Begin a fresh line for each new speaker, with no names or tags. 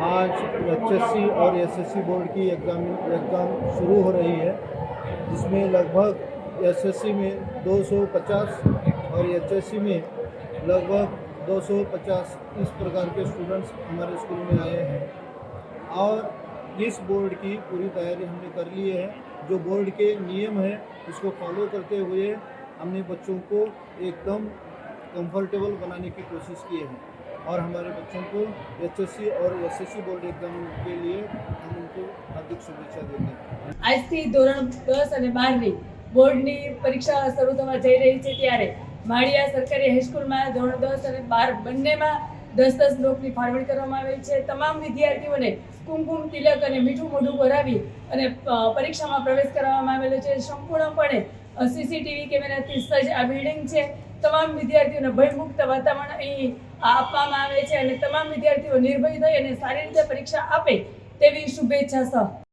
आज एचएससी और SSC board की एग्ज़ाम एग्ज़ाम शुरू हो रही है, जिसमें लगभग एसएससी में 250 और एचएससी में लगभग 250 इस प्रकार के स्टूडेंट्स हमारे स्कूल में आए हैं। और इस बोर्ड की पूरी तैयारी हमने कर ली है। जो बोर्ड के नियम हैं उसको फॉलो करते हुए हमने बच्चों को एकदम कंफर्टेबल बनाने की कोशिश की है। और हमारे बच्चों को एचएससी और एसएससी बोर्ड एग्जाम के लिए हम उनको हार्दिक शुभेच्छा देते हैं
આજથી ધોરણ દસ અને બારની બોર્ડની પરીક્ષા શરૂ થવા જઈ રહી છે ત્યારે માળિયા સરકારી હાઈસ્કૂલમાં ધોરણ દસ અને બાર બંનેમાં દસ દસ લોકની ફાળવણી કરવામાં આવેલ છે તમામ વિદ્યાર્થીઓને કુમકુમ તિલક અને મીઠું મોઢું ભરાવી અને અ, પરીક્ષામાં પ્રવેશ કરવામાં આવેલો છે સંપૂર્ણપણે સીસીટીવી કેમેરાથી સજ્જ આ બિલ્ડિંગ છે તમામ વિદ્યાર્થીઓને ભયમુક્ત વાતાવરણ અહીં આપવામાં આવે છે અને તમામ વિદ્યાર્થીઓ નિર્ભય થઈ અને સારી રીતે પરીક્ષા આપે તેવી શુભેચ્છા સહ